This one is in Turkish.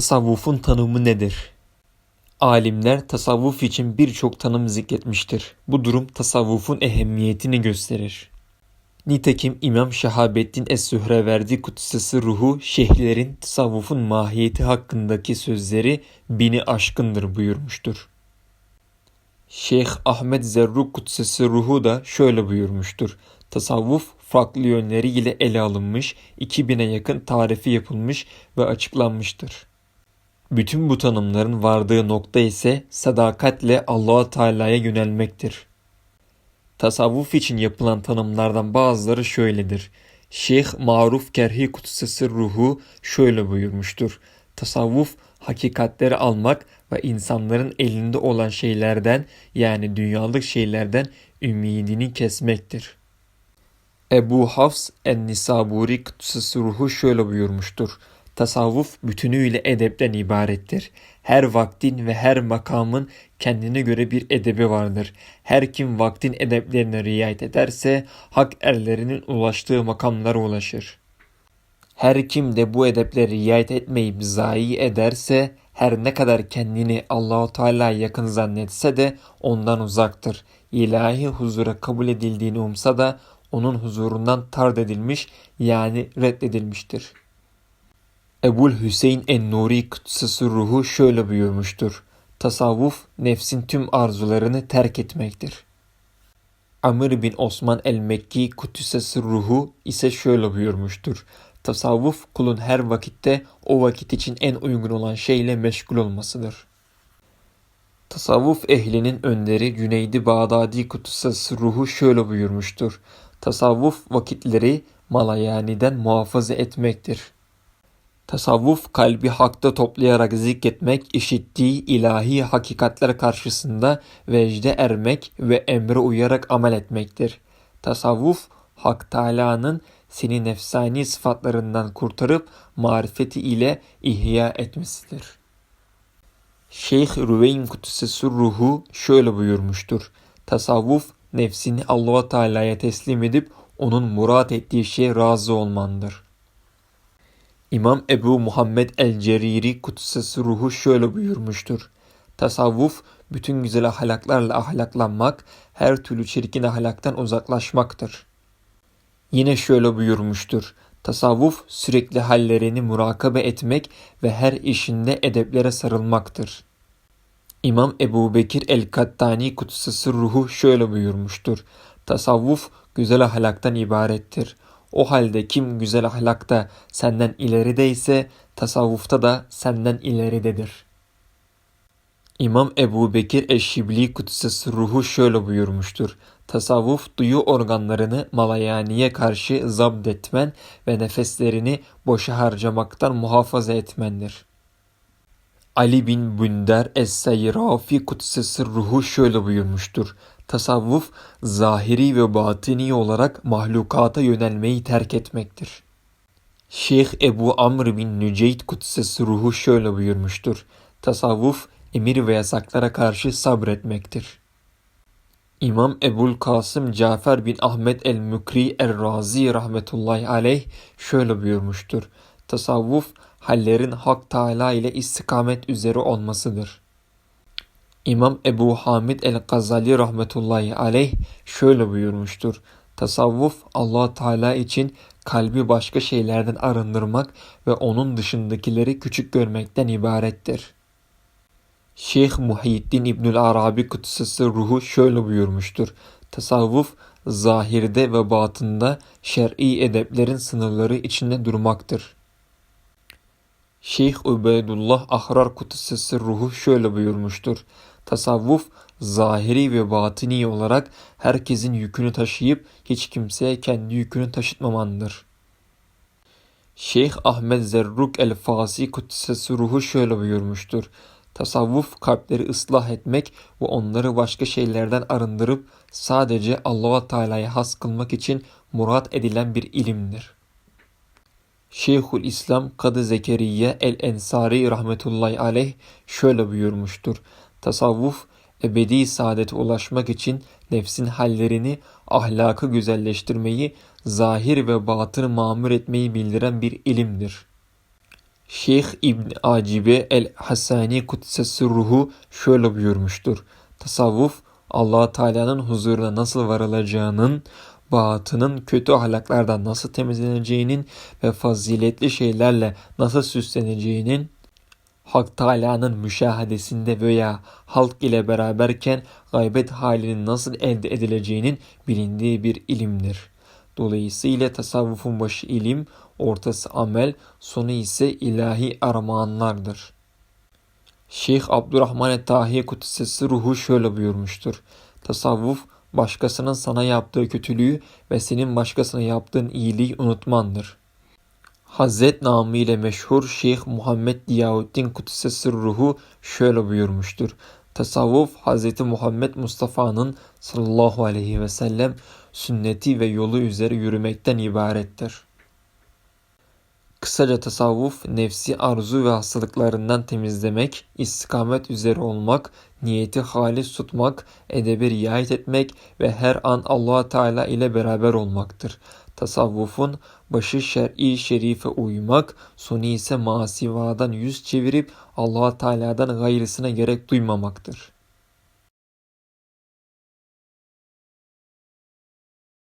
Tasavvufun tanımı nedir? Alimler tasavvuf için birçok tanım zikretmiştir. Bu durum tasavvufun ehemmiyetini gösterir. Nitekim İmam Şehabettin Es-Sühreverdi Kutsesi Ruhu şeyhlerin tasavvufun mahiyeti hakkındaki sözleri bini aşkındır buyurmuştur. Şeyh Ahmet Zerruk Kutsesi Ruhu da şöyle buyurmuştur. Tasavvuf farklı yönleriyle ele alınmış, 2000'e yakın tarifi yapılmış ve açıklanmıştır. Bütün bu tanımların vardığı nokta ise sadakatle Allah Teala'ya yönelmektir. Tasavvuf için yapılan tanımlardan bazıları şöyledir. Şeyh Maruf Kerhi Kutsesi Ruhu şöyle buyurmuştur. Tasavvuf hakikatleri almak ve insanların elinde olan şeylerden yani dünyalık şeylerden ümidini kesmektir. Ebu Hafs en-Nisaburi Kutsesi Ruhu şöyle buyurmuştur. Tasavvuf bütünüyle edepten ibarettir. Her vaktin ve her makamın kendine göre bir edebi vardır. Her kim vaktin edeplerine riayet ederse hak erlerinin ulaştığı makamlara ulaşır. Her kim de bu edeplere riayet etmeyip zayi ederse her ne kadar kendini Allahu Teala'ya yakın zannetse de ondan uzaktır. İlahi huzura kabul edildiğini umsa da onun huzurundan tard edilmiş yani reddedilmiştir. Ebul Hüseyin en-Nuri Kutsası Ruhu şöyle buyurmuştur. Tasavvuf nefsin tüm arzularını terk etmektir. Amr bin Osman el-Mekki Kutsası Ruhu ise şöyle buyurmuştur. Tasavvuf kulun her vakitte o vakit için en uygun olan şeyle meşgul olmasıdır. Tasavvuf ehlinin önderi Cüneydi Bağdadi Kutsası Ruhu şöyle buyurmuştur. Tasavvuf vakitleri malayaniden muhafaza etmektir. Tasavvuf kalbi hakta toplayarak zikretmek, işittiği ilahi hakikatler karşısında vecde ermek ve emre uyarak amel etmektir. Tasavvuf, Hak Teâlâ'nın seni nefsani sıfatlarından kurtarıp marifeti ile ihya etmesidir. Şeyh Rüveyn Kutsesi Ruhu şöyle buyurmuştur. Tasavvuf, nefsini Allah Teala'ya teslim edip onun murat ettiği şeye razı olmandır. İmam Ebu Muhammed el-Ceriri Kutsesi Ruhu şöyle buyurmuştur. Tasavvuf, bütün güzel ahlaklarla ahlaklanmak, her türlü çirkin ahlaktan uzaklaşmaktır. Yine şöyle buyurmuştur. Tasavvuf sürekli hallerini murakabe etmek ve her işinde edeplere sarılmaktır. İmam Ebu Bekir el-Kattani Kutsesi Ruhu şöyle buyurmuştur. Tasavvuf güzel ahlaktan ibarettir. O halde kim güzel ahlakta senden ilerideyse tasavvufta da senden ileridedir. İmam Ebu Bekir Eşşibli Kutsesi Ruhu şöyle buyurmuştur. Tasavvuf duyu organlarını malayaniye karşı zapt etmen ve nefeslerini boşa harcamaktan muhafaza etmendir. Ali bin Bünder Es-Seyrafi Kutsesi Ruhu şöyle buyurmuştur. Tasavvuf zahiri ve batini olarak mahlukata yönelmeyi terk etmektir. Şeyh Ebu Amr bin Nüceyd Kutsesi Ruhu şöyle buyurmuştur. Tasavvuf emir ve yasaklara karşı sabretmektir. İmam Ebul Kasım Cafer bin Ahmet el-Mükri el-Razi rahmetullahi aleyh şöyle buyurmuştur. Tasavvuf hallerin Hak Teala ile istikamet üzere olmasıdır. İmam Ebu Hamid el-Gazali rahmetullahi aleyh şöyle buyurmuştur. Tasavvuf allah Teala için kalbi başka şeylerden arındırmak ve onun dışındakileri küçük görmekten ibarettir. Şeyh Muhyiddin İbnül Arabi Kutsesi Ruhu şöyle buyurmuştur. Tasavvuf zahirde ve batında şer'i edeplerin sınırları içinde durmaktır. Şeyh Ubeydullah Ahrar Kutsesi Ruhu şöyle buyurmuştur. Tasavvuf zahiri ve batini olarak herkesin yükünü taşıyıp hiç kimseye kendi yükünü taşıtmamandır. Şeyh Ahmet Zerruk el-Fasi Kutsesi Ruhu şöyle buyurmuştur. Tasavvuf kalpleri ıslah etmek ve onları başka şeylerden arındırıp sadece Allah Teala'ya has kılmak için murat edilen bir ilimdir. Şeyhül İslam Kadı Zekeriye el-Ensari rahmetullahi aleyh şöyle buyurmuştur. Tasavvuf ebedi saadete ulaşmak için nefsin hallerini, ahlakı güzelleştirmeyi, zahir ve batını mamur etmeyi bildiren bir ilimdir. Şeyh İbn Acibe el-Hasani Kudsesi Ruhu şöyle buyurmuştur. Tasavvuf allah Teala'nın huzuruna nasıl varılacağının, batının kötü ahlaklardan nasıl temizleneceğinin ve faziletli şeylerle nasıl süsleneceğinin, Hak Teala'nın müşahadesinde veya halk ile beraberken gaybet halinin nasıl elde edileceğinin bilindiği bir ilimdir. Dolayısıyla tasavvufun başı ilim, ortası amel, sonu ise ilahi armağanlardır. Şeyh Abdurrahman Tahiye Kutsesi ruhu şöyle buyurmuştur. Tasavvuf, başkasının sana yaptığı kötülüğü ve senin başkasına yaptığın iyiliği unutmandır. Hazret namı ile meşhur Şeyh Muhammed Diyavuddin Kutsesi ruhu şöyle buyurmuştur. Tasavvuf Hz. Muhammed Mustafa'nın sallallahu aleyhi ve sellem sünneti ve yolu üzere yürümekten ibarettir. Kısaca tasavvuf, nefsi arzu ve hastalıklarından temizlemek, istikamet üzere olmak, niyeti halis tutmak, edebe riayet etmek ve her an allah Teala ile beraber olmaktır. Tasavvufun başı şer'i şerife uymak, sonu ise masivadan yüz çevirip allah Teala'dan gayrısına gerek duymamaktır.